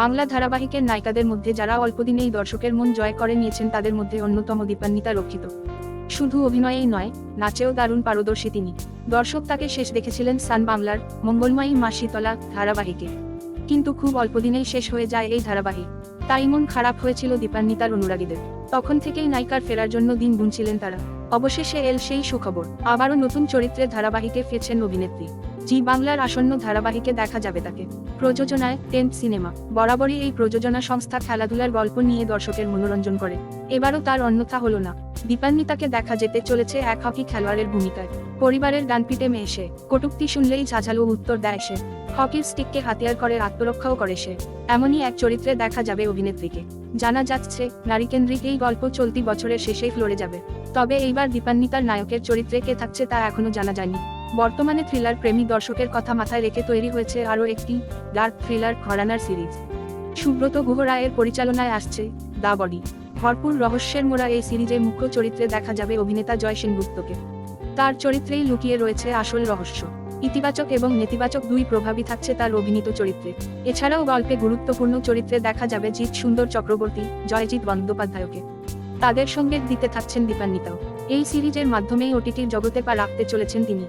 বাংলা ধারাবাহিকের নায়িকাদের মধ্যে যারা অল্পদিনেই দর্শকের মন জয় করে নিয়েছেন, তাদের মধ্যে অন্যতম দীপান্বিতা রক্ষিত। শুধু অভিনয়েই নয়, নাচেও দারুণ পারদর্শী তিনি। দর্শক তাকে শেষ দেখেছিলেন সান বাংলার মঙ্গলময়ী মা শীতলা ধারাবাহিকে। কিন্তু খুব অল্পদিনেই শেষ হয়ে যায় এই ধারাবাহিক। তাই মন খারাপ হয়েছিল দীপান্বিতার অনুরাগীদের। তখন থেকেই নায়িকার ফেরার জন্য দিন গুনছিলেন তারা। অবশেষে এল সেই সুখবর। আবারও নতুন চরিত্রে ধারাবাহিকে ফেরছেন অভিনেত্রী। জি বাংলার আসন্ন ধারাবাহিকে দেখা যাবে তাকে। প্রযোজনায় টেন্ট সিনেমা। বরাবরই এই প্রযোজনা সংস্থা খেলাধুলার গল্প নিয়ে দর্শকের মনোরঞ্জন করে। এবারও তার অন্যথা হলো না। দীপান্বিতাকে দেখা যেতে চলেছে এক হকি খেলোয়াড়ের ভূমিকায়। পরিবারের ডানপিটে মেয়ে সে। কটুক্তি শুনলেই ঝাঝালো উত্তর দেয় সে। হকির স্টিককে হাতিয়ার করে আত্মরক্ষাও করে সে। এমনই এক চরিত্রে দেখা যাবে অভিনেত্রীকে। জানা যাচ্ছে, নারীকেন্দ্রিক এই গল্প চলতি বছরের শেষেই ফ্লোরে যাবে। তবে এইবার দীপান্বিতার নায়কের চরিত্রে কে থাকছে তা এখনও জানা যায়নি। বর্তমানে থ্রিলার প্রেমী দর্শকের কথা মাথায় রেখে তৈরি হয়েছে আরও একটি ডার্ক থ্রিলার ঘরানার সিরিজ। সুব্রত গুহ রায়ের পরিচালনায় আসছে দা বডি। ভরপুর রহস্যের মোড়া এই সিরিজে মুখ্য চরিত্রে দেখা যাবে অভিনেতা জয় সেনগুপ্তকে। তার চরিত্রেই লুকিয়ে রয়েছে আসল রহস্য। ইতিবাচক এবং নেতিবাচক দুই প্রভাবই থাকছে তার অভিনীত চরিত্রে। এছাড়াও গল্পে গুরুত্বপূর্ণ চরিত্রে দেখা যাবে জিৎ সুন্দর চক্রবর্তী, জয়জিৎ বন্দ্যোপাধ্যায়কে। তাদের সঙ্গে দিতে থাকছেন দীপান্বিতাও। এই সিরিজের মাধ্যমেই ওটিটির জগতে পা রাখতে চলেছেন তিনি।